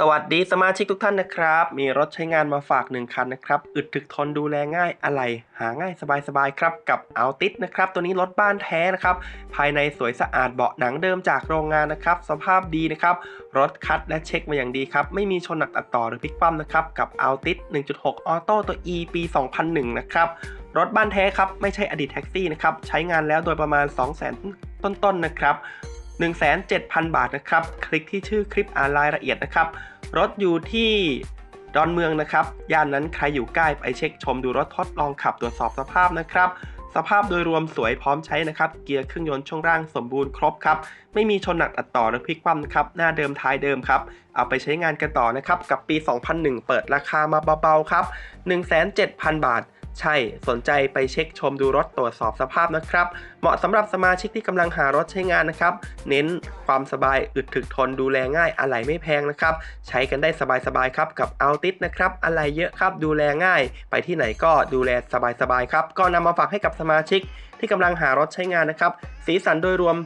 สวัสดีสมาชิกทุกท่านนะครับ มีรถใช้งานมาฝากหนึ่งคันนะครับ อึดถึกทนดูแลง่ายอะไร หาง่ายสบายๆครับ กับเอาติสนะครับ ตัวนี้รถบ้านแท้นะครับ ภายในสวยสะอาดเบาะหนังเดิมจากโรงงานนะครับ สภาพดีนะครับ รถคัดและเช็คมาอย่างดีครับ ไม่มีชนหนักตัดต่อหรือพลิกคว่ำนะครับ กับเอาติส1.6 ออโต้ตัว E ปี 2001 นะครับรถบ้านแท้ครับ ไม่ใช่อดีตแท็กซี่นะครับ ใช้งานแล้วโดยประมาณ 200,000ต้นๆนะครับ 1,700 บาทนะครับ คลิกที่ชื่อคลิปอ่านรายละเอียดนะครับ รถอยู่ที่ดอนเมืองนะครับ ย่านนั้นใครอยู่ใกล้ไปเช็คชมดูรถทดลองขับตรวจสอบสภาพนะครับสภาพโดยรวมสวยพร้อมใช้นะครับ เกียร์เครื่องยนต์ช่วงล่างสมบูรณ์ครบครับ ไม่มีชนหนักตัดต่อหรือพลิกคว่ำนะครับ หน้าเดิมท้ายเดิมครับ เอาไปใช้งานกันต่อนะครับ กับปี 2001 เปิดราคามาเบาๆครับ 1,700 0 บาท ใช่สนใจไปเช็คชมดูรถตรวจสอบสภาพนะครับ เหมาะสำหรับสมาชิกที่กำลังหารถใช้งานนะครับ เน้นความสบายอึดถึกทนดูแลง่ายอะไหล่ไม่แพงนะครับ ใช้กันได้สบายๆครับกับเอาติสนะครับอะไหล่เยอะครับดูแลง่าย ไปที่ไหนก็ดูแลสบายๆครับ ก็นำมาฝากให้กับสมาชิกที่กำลังหารถใช้งานนะครับ สีสันโดยรวม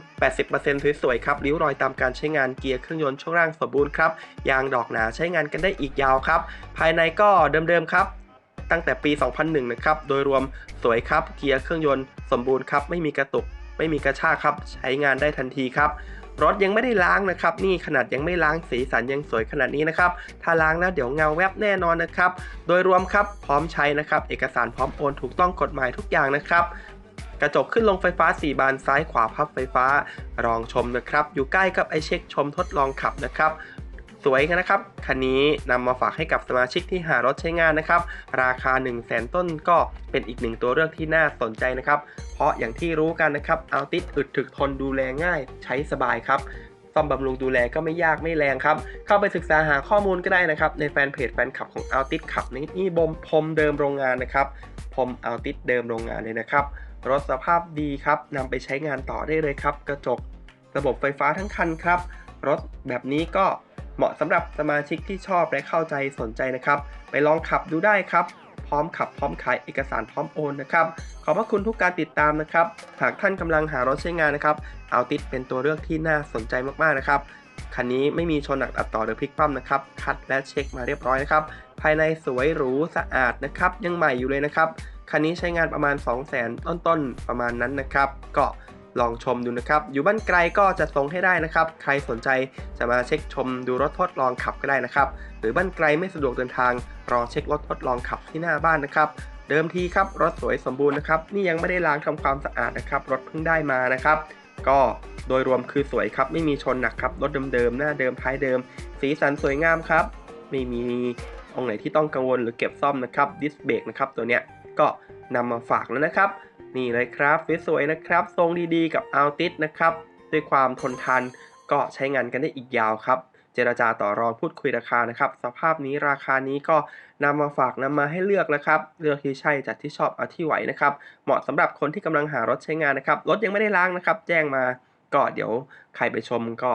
80%สวยๆครับ ริ้วรอยตามการใช้งานเกียร์เครื่องยนต์ช่วงล่างสมบูรณ์ครับ ยางดอกหนาใช้งานกันได้อีกยาวครับ ภายในก็เดิมๆครับ ตั้งแต่ปี 2001 นะครับ โดยรวมสวยครับ เกียร์เครื่องยนต์สมบูรณ์ครับ ไม่มีกระตุก ไม่มีกระชากครับ ใช้งานได้ทันทีครับ รถยังไม่ได้ล้างนะครับ นี่ขนาดยังไม่ล้างสีสันยังสวยขนาดนี้นะครับ ถ้าล้างแล้วเดี๋ยวเงาแวบแน่นอนนะครับ โดยรวมครับ พร้อมใช้นะครับ เอกสารพร้อมโอนถูกต้องกฎหมายทุกอย่างนะครับกระจกขึ้นลงไฟฟ้า 4 บานซ้ายขวาพับไฟฟ้าลองชมนะครับ อยู่ใกล้กับไอเช็คชมทดลองขับนะครับ สวยกันนะครับ คันนี้นำมาฝากให้กับสมาชิกที่หารถใช้งานนะครับ ราคา 1 0 0 0 0แต้นก็เป็นอีกหนึ่งตัวเลือกที่น่าสนใจนะครับ เพราะอย่างที่รู้กันนะครับเอาติดอึดถึกทนดูแลง่าย ใช้สบายครับซ่อมบำรุงดูแลก็ไม่ยากไม่แรงครับ เข้าไปศึกษาหาข้อมูลก็ได้นะครับ ในแฟนเพจแฟนคลับของ a l t i s ขับนี่นี่บมพรมเดิมโรงงานนะครับพรม a l t i s เดิมโรงงานเลยนะครับ รถสภาพดีครับนำไปใช้งานต่อได้เลยครับ กระจก ระบบไฟฟ้าทั้งคันครับ รถแบบนี้ก็ เหมาะสำหรับสมาชิกที่ชอบและเข้าใจสนใจนะครับ ไปลองขับดูได้ครับ พร้อมขับพร้อมขายเอกสารพร้อมโอนนะครับ ขอบพระคุณทุกการติดตามนะครับ หากท่านกำลังหารถใช้งานนะครับ เอาติดเป็นตัวเลือกที่น่าสนใจมากๆนะครับคันนี้ไม่มีชนหนักตัดต่อหรือพลิกคว่ำนะครับ คัดและเช็คมาเรียบร้อยนะครับ ภายในสวยหรูสะอาดนะครับ ยังใหม่อยู่เลยนะครับ คันนี้ใช้งานประมาณ 2 0 0 0 0 0 ต้นๆ ประมาณนั้นนะครับ ก็ ลองชมดูนะครับ อยู่บ้านไกลก็จะส่งให้ได้นะครับ ใครสนใจจะมาเช็คชมดูรถทดลองขับก็ได้นะครับ หรือบ้านไกลไม่สะดวกเดินทาง รอเช็ครถทดลองขับที่หน้าบ้านนะครับ เดิมทีครับรถสวยสมบูรณ์นะครับ นี่ยังไม่ได้ล้างทำความสะอาดนะครับ รถเพิ่งได้มานะครับ ก็โดยรวมคือสวยครับ ไม่มีชนหนักครับ รถเดิมๆ หน้าเดิมท้ายเดิม สีสันสวยงามครับ ไม่มีตรงไหนที่ต้องกังวลหรือเก็บซ่อมนะครับ ดิสเบรกนะครับตัวเนี้ยก็นำมาฝากแล้วนะครับ นี่เลยครับสวยๆนะครับ ทรงดีๆกับอัลติสนะครับ ด้วยความทนทานก็ใช้งานกันได้อีกยาวครับ เจรจาต่อรองพูดคุยราคานะครับ สภาพนี้ราคานี้ก็นำมาฝากนำมาให้เลือกนะครับ เลือกที่ใช่จัดที่ชอบเอาที่ไหวนะครับ เหมาะสำหรับคนที่กำลังหารถใช้งานนะครับ รถยังไม่ได้ล้างนะครับ แจ้งมาก็เดี๋ยวใครไปชมก็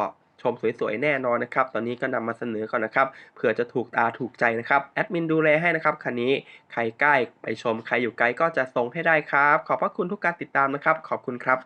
มสวยๆแน่นอนนะครับ ตอนนี้ก็นำมาเสนอก่อนนะครับเผื่อจะถูกตาถูกใจนะครับแอดมินดูแลให้นะครับคันนี้ใครใกล้ไปชมใครอยู่ไกลก็จะส่งให้ได้ครับ ขอบพระคุณทุกการติดตามนะครับ ขอบคุณครับ